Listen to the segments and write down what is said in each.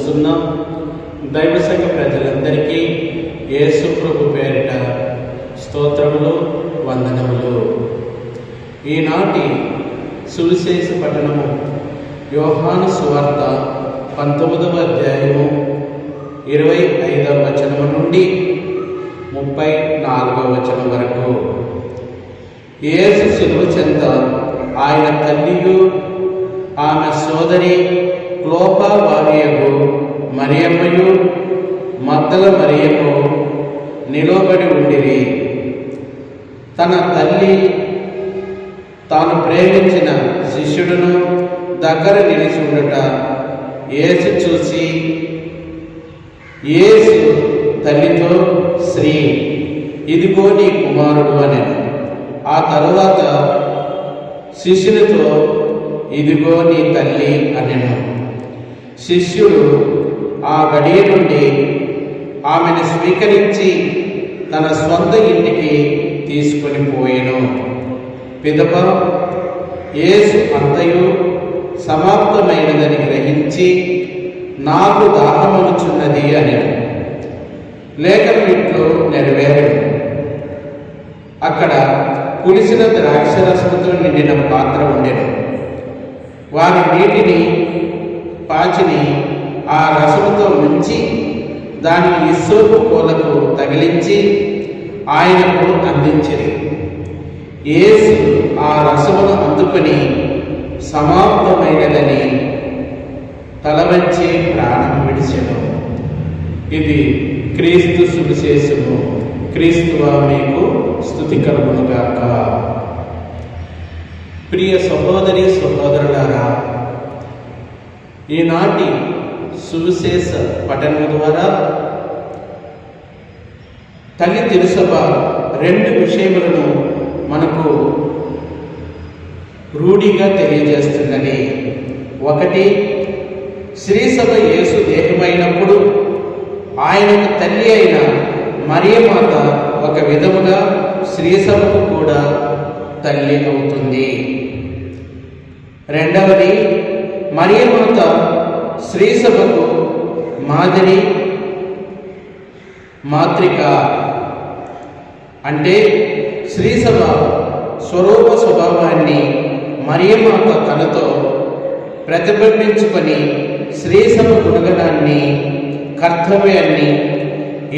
వస్తున్నాం దైవ సంఘ ప్రజలందరికీ ఏసుప్రభు పేరిట స్తోత్రములు వందనములు. ఈనాటి సువిశేష పట్టణము యోహాను సువార్త పంతొమ్మిదవ అధ్యాయము ఇరవై ఐదవ వచనము నుండి ముప్పై నాలుగవ వచనం వరకు. యేసు శిలువ చెంత ఆయన తల్లియు ఆమె సోదరి క్లోపా భార్యకు మరియమ్మయు మద్దల మరియము నిలబడి ఉండిరి. తన తల్లి తాను ప్రేమించిన శిష్యుడును దగ్గర నిలిచి ఉండట ఏసు చూసి ఏసు తల్లితో శ్రీ ఇదిగో నీ కుమారుడు అని ఆ తరువాత శిష్యునితో ఇదిగో నీ తల్లి అనెను. శిష్యుడు ఆ గడియ నుండి ఆమెను స్వీకరించి తన స్వంత ఇంటికి తీసుకొని పోయాను. పిదప యేసు అంతయు సమాప్తమైనదని గ్రహించి నాకు దాహమనుచున్నది అని లేఖను ఇంట్లో నెరవేరడు అక్కడ పులిసిన ద్రాక్షరసముతో నిండిన పాత్ర ఉండేది వారి నీటిని పాచిని ఆ రసముతో ముంచి దానిని ఇస్సోపు కోలకు తగిలించి ఆయనకు అందించింది యేసు ఆ రసమును అందుకుని సమాప్తమైనదని తలవంచి ప్రాణం విడిచను. ఇది క్రీస్తు సువిశేషము. క్రీస్తువా మీకు స్థుతి కలుగునుగాక ప్రియ సహోదరి సహోదరులారా ఈనాటి సువిశేష పఠనం ద్వారా తల్లి తిరుసభ రెండు విషయములను మనకు రూఢిగా తెలియజేస్తుందని. ఒకటి శ్రీసభ యేసు దేహమైనప్పుడు ఆయనకు తల్లి అయిన మరియమాత ఒక విధముగా శ్రీసభకు కూడా తల్లి అవుతుంది. రెండవది మరియమాత శ్రీసభకు మాదిరి మాత్రిక. అంటే శ్రీసభ స్వరూప స్వభావాన్ని మరియమాత తనతో ప్రతిబింబించుకొని శ్రీసభ గుణగణాన్ని కర్తవ్యాన్ని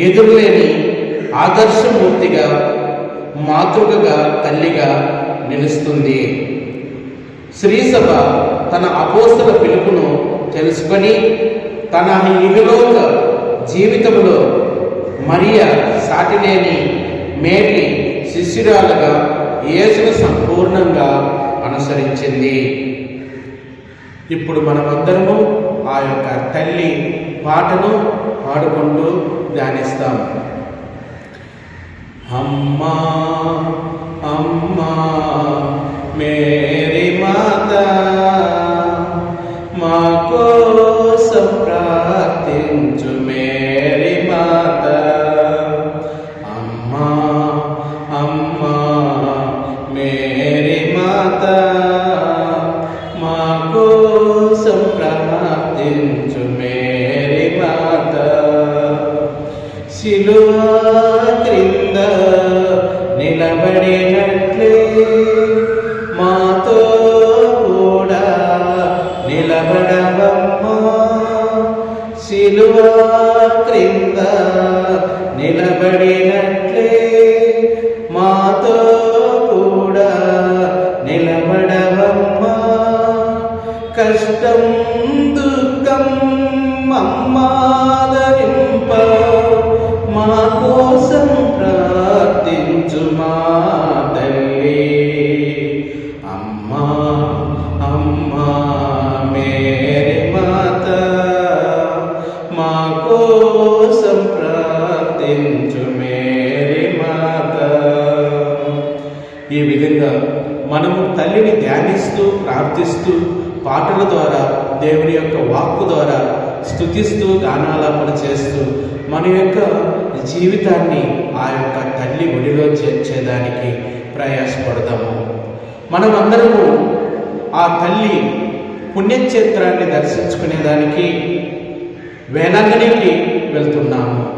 ఎదురులేని ఆదర్శమూర్తిగా మాతృకగా తల్లిగా నిలుస్తుంది. శ్రీసభ తన అపోస్తల పిలుపును తెలుసుకొని తన ఇహలోక జీవితంలో మరియ సాటిలేని మేరీ శిష్యురాలుగా యేసును సంపూర్ణంగా అనుసరించింది. ఇప్పుడు మనమందరము ఆ యొక్క తల్లి పాటను పాడుకుంటూ ధ్యానిస్తాం. అమ్మా అమ్మా మేరీ మాత. మాత కష్టం దుఃఖం మమ్మాదరింప మా కోసం ప్రార్థించుమా తల్లి. అమ్మా అమ్మా మేరే మాత మా కోసం ప్రార్థించు మేరి మాత. ఈ విధంగా మనము తల్లిని ధ్యానిస్తూ ప్రార్థిస్తూ పాటల ద్వారా దేవుని యొక్క వాక్కు ద్వారా స్థుతిస్తూ గానాలాపన చేస్తూ మన యొక్క జీవితాన్ని ఆ యొక్క తల్లి ఒడిలో చేర్చేదానికి ప్రయాసపడదాము. మనమందరము ఆ తల్లి పుణ్యక్షేత్రాన్ని దర్శించుకునేదానికి వేలంగిణికి వెళ్తున్నాము.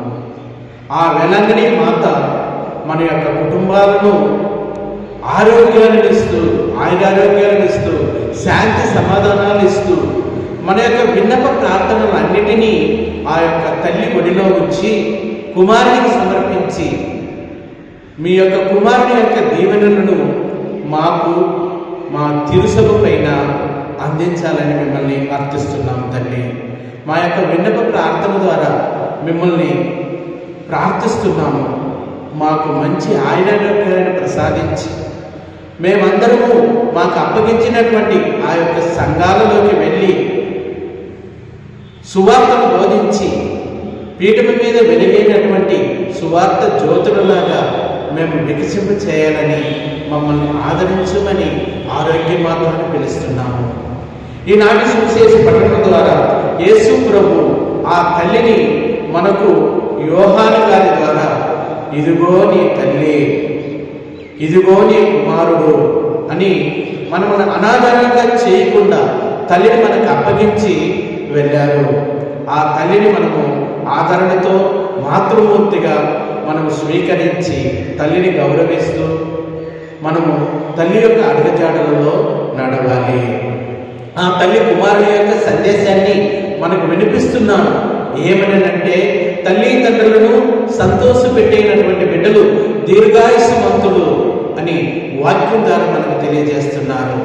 ఆ వేలంగిణి మాత మన యొక్క కుటుంబాలను ఆరోగ్యాలను ఇస్తూ ఆయన ఆయురారోగ్యాలను ఇస్తూ శాంతి సమాధానాలు ఇస్తూ మన యొక్క విన్నప ప్రార్థనలు అన్నిటినీ ఆ యొక్క తల్లి ఒడిలో ఉంచి కుమారునికి సమర్పించి మీ యొక్క కుమారుని యొక్క దీవెనలను మాకు మా తిరుసభ పైన అందించాలని మిమ్మల్ని ప్రార్థిస్తున్నాము తల్లి. మా యొక్క విన్నప ప్రార్థన ద్వారా మిమ్మల్ని ప్రార్థిస్తున్నాము. మాకు మంచి ఆయురారోగ్యాలను ప్రసాదించి మేమందరము మాకు అప్పగించినటువంటి ఆ యొక్క సంఘాలలోకి వెళ్ళి సువార్తను బోధించి పీఠం మీద వెలిగేటటువంటి సువార్త జ్యోతులలాగా మేము వికసింప చేయాలని మమ్మల్ని ఆదరించమని ఆరోగ్య మాతాన్ని పిలుస్తున్నాము. ఈనాటి సువిశేష పట్టణం ద్వారా యేసు ప్రభు ఆ తల్లిని మనకు యోహాను గారి ద్వారా ఇదిగో నీ తల్లి ఇదిగో నీ కుమారుడు అని మనం అనాదరంగా చేయకుండా తల్లిని మనకు అప్పగించి వెళ్ళారు. ఆ తల్లిని మనము ఆదరణతో మాతృమూర్తిగా మనము స్వీకరించి తల్లిని గౌరవిస్తూ మనము తల్లి యొక్క అడుగజాడలలో నడవాలి. ఆ తల్లి కుమారుని యొక్క సందేశాన్ని మనకు వినిపిస్తున్నాను. ఏమనంటే తల్లి తండ్రులను సంతోష పెట్టేటటువంటి బిడ్డలు దీర్ఘాయుషమంతులు అని వాక్యం ద్వారా మనకు తెలియజేస్తున్నారు.